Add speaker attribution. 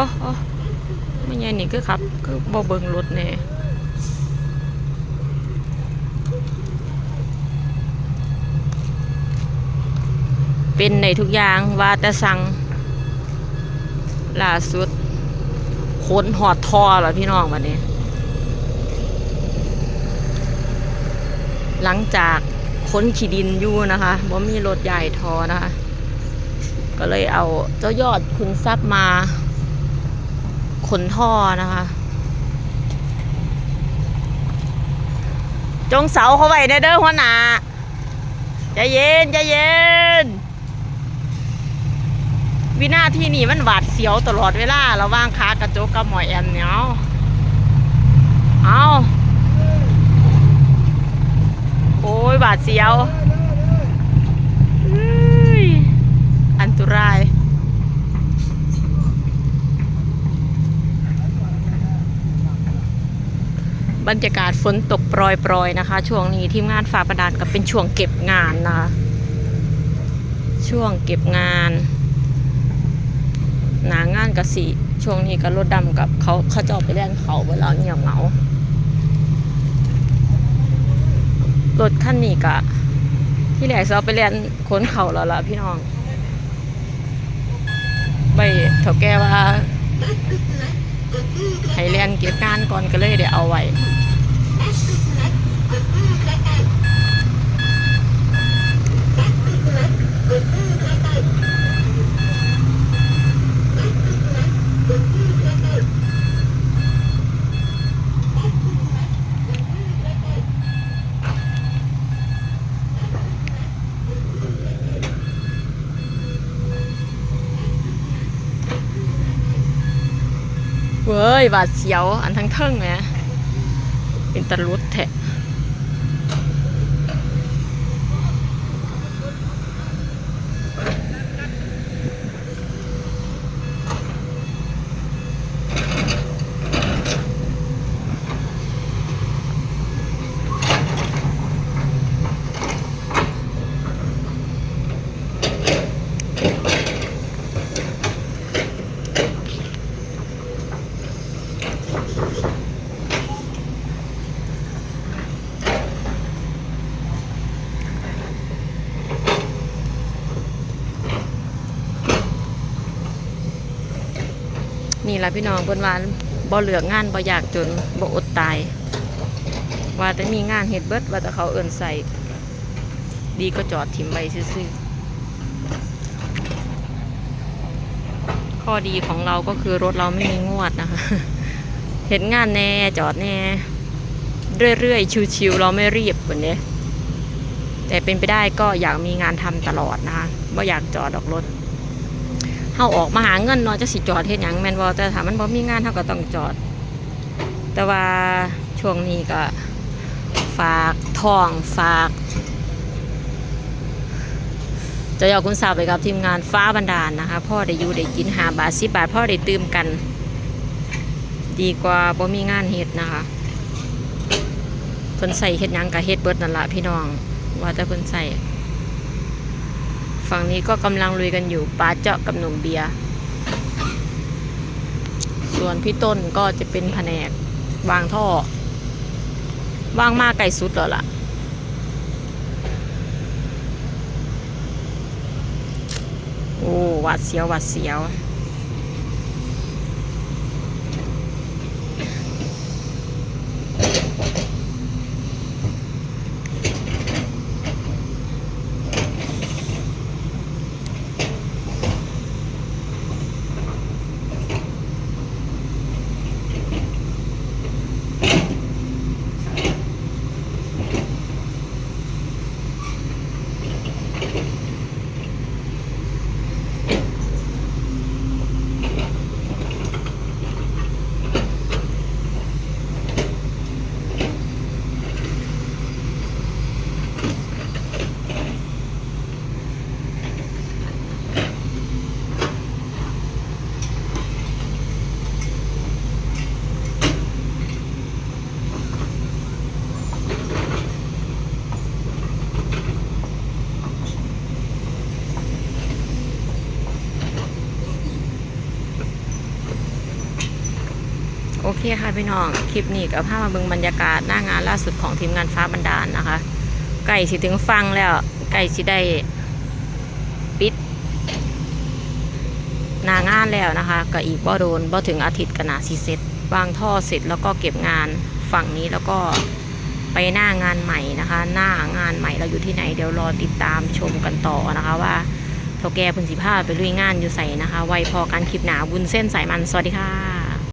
Speaker 1: อ้โอ้ไม่ใช่นี่คือครับคือบ่เบิ่งรถแน่เป็นในทุกอย่างว่าแต่สั่งล่าสุดขนหอดทอเหรอพี่น้องวันนี้ หลังจากขนขีดินอยู่นะคะว่ามีรถใหญ่ทอนะคะ ก็เลยเอาเจ้ายอดคุณทรัพย์มา ขนท่อนะคะ จงเสาเขาไว้ในเด้อหัวหน้าใจเย็นใจเย็น วินาทีนี้มันหวาดเสียวตลอดเวลาระว่างขากระจกกับหมอยแอมเนี่ยเอาเอาโอ้ยบาดเสียวเฮ้ยอันตราย บรรยากาศฝนตกโปรยๆนะคะ ช่วงนี้ทีมงานฟ้าประดานก็เป็นช่วงเก็บงานนะคะช่วงเก็บงานหนางานกะสิช่วงนี้ก็รถดำกับเขาเขาจะออกไปเล่นเขาเวลาเงียบเหงารถคันนี้ก็ที่แรกจะเอาไปเล่นค้นเขาแล้วล่ะพี่น้องไปเถาแก้ว่าให้เรียนเก็บการก่อนก็เลยเดี๋ยวเอาไว้ เว้ยบาดเสียว อันทั้งเทิงไงเป็นตะลุดแทะ นี่แหละพี่น้องเพิ่นว่าบ่เหลือกงานบ่อยากจนบ่อดตาย ว่าแต่มีงานเฮ็ดเบิดว่าแต่เขาเอิ้นใส่ดีก็จอดถิ่มไว้ซื่อๆข้อดีของเราก็คือรถเราไม่มีงวดนะคะ เห็นงานแน่จอดแน่ เรื่อยๆ ชิวๆเราไม่รีบเหมือนเนี้ยแต่เป็นไปได้ก็อยากมีงานทำตลอดนะคะว่าอยากจอดออกรถเฮาออกมาหาเงินเนาะจะสิจอดเฮ็ดหยังแมนบ่แต่ถามมันบ่มีงานเฮาก็ต้องจอด แต่ว่าช่วงนี้ก็ฝากทองฝากจะยอคุณสาวไปกับทีมงานฟ้าบันดาลนะคะ พ่อได้อยู่ได้กินหาบาทสิบาทพ่อได้ตื่มกัน ดีกว่าบ่มีงานเฮ็ดนะคะเพิ่นใส่เฮ็ดยังกับเฮ็ดเบิดนั่นละพี่น้องว่าแต่เพิ่นใส่ฝั่งนี้ก็กำลังลุยกันอยู่ปลาเจาะกับหนุ่มเบียร์ส่วนพี่ต้นก็จะเป็นแผนกวางท่อวางมากไก่สุดแล้วล่ะโอ้หวัดเสียวหวัดเสียว อเคค่ะพี่น้อง คลิปนี้กับภาพมาเบิ่งบรรยากาศหน้างานล่าสุดของทีมงานฟ้าบันดาลนะคะ ไก่สิถึงฟังแล้ว ไก่สิได้ปิดหน้างานแล้วนะคะก็อีกบ่โดนบ่ถึงอาทิตย์กนาสิเสร็จวางท่อเสร็จแล้วก็เก็บงานฝั่งนี้แล้วก็ไปหน้างานใหม่นะคะ หน้างานใหม่เราอยู่ที่ไหนเดี๋ยวรอติดตามชมกันต่อนะคะว่าเท่าแก่พื้นสิพาไปลุยงานอยู่ใส่นะคะ ไว้พอการคลิปหนาบุญเส้นสายมันสวัสดีค่ะ